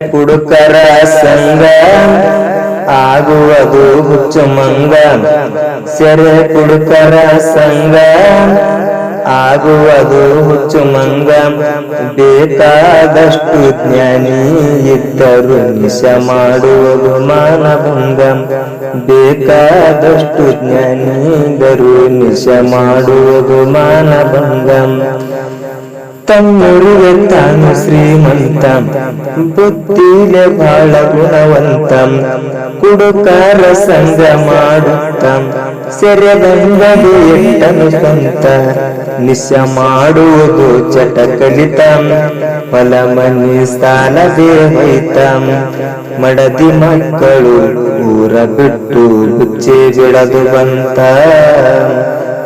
ಹುಡುಕರ ಸಂಗ ಆಗುವುದು ಹುಚ್ಚು ಮಂಗ ಸೆರೆ ಕುಡುಕರ ಸಂಗ ಆಗುವುದು ಹುಚ್ಚು ಮಂಗ ಬೇಕಾದಷ್ಟು ಜ್ಞಾನಿ ಇದ್ದರು ನಿಶ ಮಾಡುವುದು ಮಾನಭಂಗ. ಬೇಕಾದಷ್ಟು ಜ್ಞಾನಿ ಇದ್ದರು ನಿಶ ಮಾಡುವುದು ಮಾನಭಂಗ. ತಮ್ಮೂರಿಗೆ ತಾನು ಶ್ರೀಮಂತ. ಬುದ್ಧಿಲೆ ಬಹಳ ಗುಣವಂತ. ಕುಡುಕರ ಸಂಘ ಮಾಡುತ್ತ. ಸೆರೆದಂಗಡಿ ಎಟ್ಟನು ಸ್ವಂತ. ನಿಶ ಮಾಡುವುದು ಚಟ ಕಲಿತ. ಫಲ ಮನಿ ಸ್ಥಾನದೇ ಹೋಯ್ತ. ಮಡದಿ ಮಕ್ಕಳು ಊರ ಬಿಟ್ಟು ಬುಚ್ಚೆ ಬಿಡದು ಬಂತ.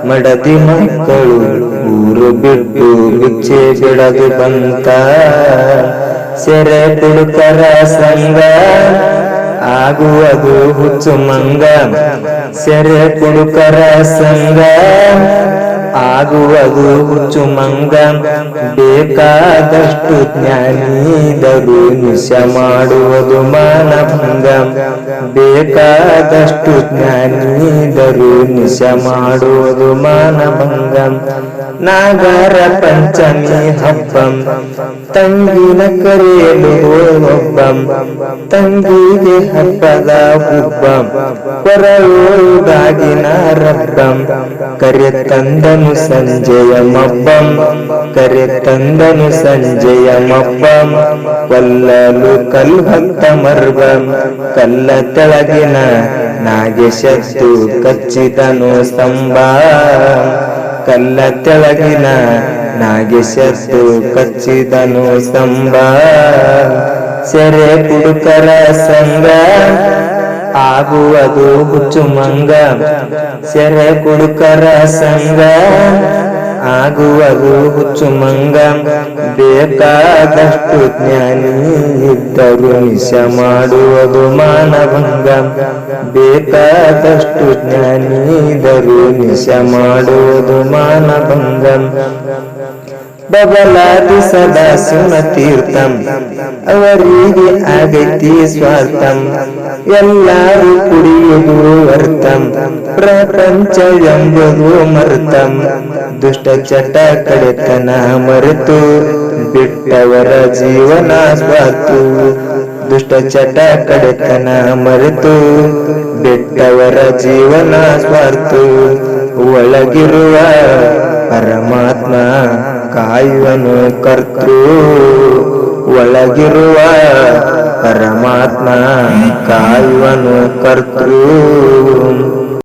ಮಡದಿ ಮಕ್ಕಳು ಊರು ಬಿಟ್ಟು ಬಿಚ್ಚೆ ಬಿಡದು ಬಂತ ಸೆರೆ ಕುಡುಕರ ಸಂಗ ಆಗುವುದು ಹುಚ್ಚು ಮಂಗ ಸೆರೆ ಕುಡುಕರ ಸಂಗ ಆಗುವುದು ಚುಮಂಗ ಮಂಗ ಬೇಕಾದಷ್ಟು ಜ್ಞಾನೀದರು ನಿಶ ಮಾಡುವುದು ಮಾನಭಂಗ. ಬೇಕಾದಷ್ಟು ಜ್ಞಾನೀದರು ನಿಶ ಮಾಡುವುದು ಮಾನಭಂಗ. ನಾಗರ ಪಂಚಮಿ ಹಬ್ಬ. ತಂಗಿನ ಕರೆಯಲು ಒಬ್ಬ ತಂಗಿಗೆ ಹಬ್ಬದ ಹುಬ್ಬ ಕೊರಳುಗಾಗಿನ ರಬ್ಬ. ಕರೆ ತಂದನು ಸಂಜೆಯ ಮಬ್ಬಂ ಕರೆ ತಂದನು ಸಂಜೆಯ ಮಬ್ಬಂ ಕೊಲ್ಲಲು ಕಲ್ಭಕ್ತ ಮರ್ಬ ಕಲ್ಲ ತೆಳಗಿನ ನಾಗೇಶತ್ತು ಕಚ್ಚಿದನು ಸ್ತಂಭ ಕಲ್ಲ ತೆಳಗಿನ ನಾಗೇಶತ್ತು ಕಚ್ಚಿದನು ಸ್ತಂಭ ಸೆರೆ ಕುಡುಕರ ಸಂಗ ಆಗುವುದು ಹುಚ್ಚು ಮಂಗ ಸೆರೆ ಕುಡುಕರ ಸಂಗ. ಆಗುವುದು ಹುಚ್ಚು ಮಂಗ ಬೇಕಾದಷ್ಟು ಜ್ಞಾನಿ ಇದ್ದರು ನಿಶ ಮಾಡುವುದು ಮಾನಭಂಗ. ಬೇಕಾದಷ್ಟು ಜ್ಞಾನಿ ಇದ್ದರು ನಿಶ ಮಾಡುವುದು ಮಾನಭಂಗ. ಬಬಲಾದಿ ಸದಾ ಸುನ ತೀರ್ಥಂ ಅವರಿಗೆ ಆಗೈತಿ ಸ್ವಾರ್ಥಂ. ಎಲ್ಲರೂ ಕುಡಿಯುವುದು ವರ್ತಂ ಪ್ರಪಂಚ ಎಂಬುದು ಮರ್ತಂ. ದುಷ್ಟ ಚಟ ಕಡೆತನ ಮರೆತು ಬಿಟ್ಟವರ ಜೀವನ ಸ್ವಾತು ದುಷ್ಟ ಚಟ ಕಡೆತನ ಮರೆತು ಬಿಟ್ಟವರ ಜೀವನ ಸ್ವಾರ್ಥು. ಒಳಗಿರುವ ಪರಮಾತ್ಮ ಕಾಯುವನು ಕರ್ತೃ. ಒಳಗಿರುವ ಪರಮಾತ್ಮ ಕಾಯುವನು ಕರ್ತೃ.